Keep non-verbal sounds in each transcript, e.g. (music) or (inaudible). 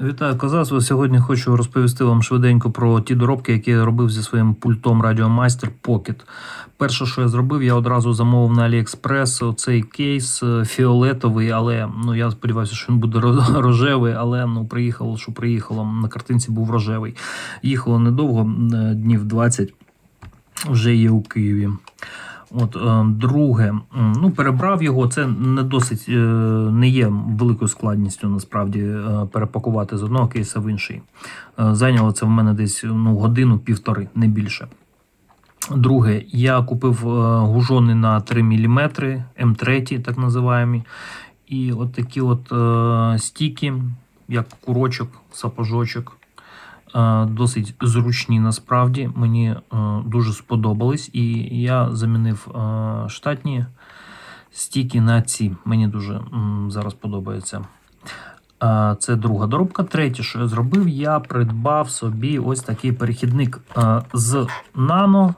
Вітаю Козацтво. Сьогодні хочу розповісти вам швиденько про ті доробки, які я робив зі своїм пультом Radiomaster Pocket. Перше, що я зробив, я одразу замовив на AliExpress цей кейс е, фіолетовий, але ну я сподіваюся, що він буде (laughs) рожевий, але ну приїхало, що приїхало. На картинці був рожевий. Їхало недовго, е, днів 20, вже є у Києві. От е, друге, ну перебрав його. Це не досить е, не є великою складністю насправді е, перепакувати з одного кейса в інший. Зайняло це в мене десь ну, годину-півтори, не більше. Друге, я купив гужони на 3 мм, М3, так називаємо. І от такі от стіки, як курочок, сапожочок. Е, Досить зручні насправді. Мені е, дуже сподобались. І я замінив е, штатні стіки на ці. Мені дуже зараз подобається. Це друга доробка. Третє, що я зробив, я придбав собі ось такий перехідник з нано,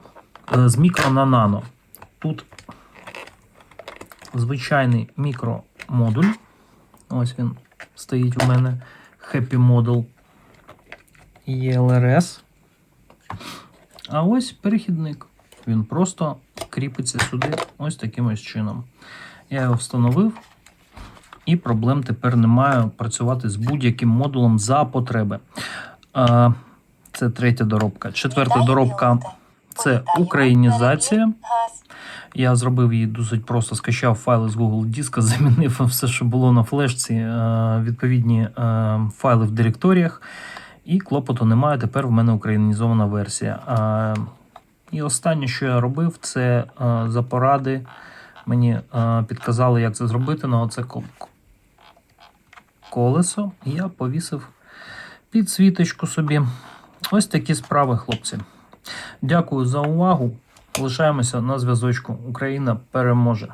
з мікро на нано. Тут звичайний мікромодуль. Ось він стоїть у мене. Happy Model ELRS. А ось перехідник. Він просто кріпиться сюди ось таким ось чином. Я його встановив, і проблем тепер немає працювати з будь-яким модулем за потреби. Це третя доробка. Четверта доробка це українізація. Я зробив її досить просто, скачав файли з Google диска, (laughs) замінив все, що було на флешці, е, відповідні е, файли в директоріях. І клопоту немає. Тепер в мене українізована версія. А, і останнє, що я робив, це е, за поради. Мені е, підказали, як це зробити. На оце ко- ко- колесо. Я повісив підсвіточку собі. Ось такі справи, хлопці. Дякую за увагу. Лишаємося на зв'язочку. Україна переможе.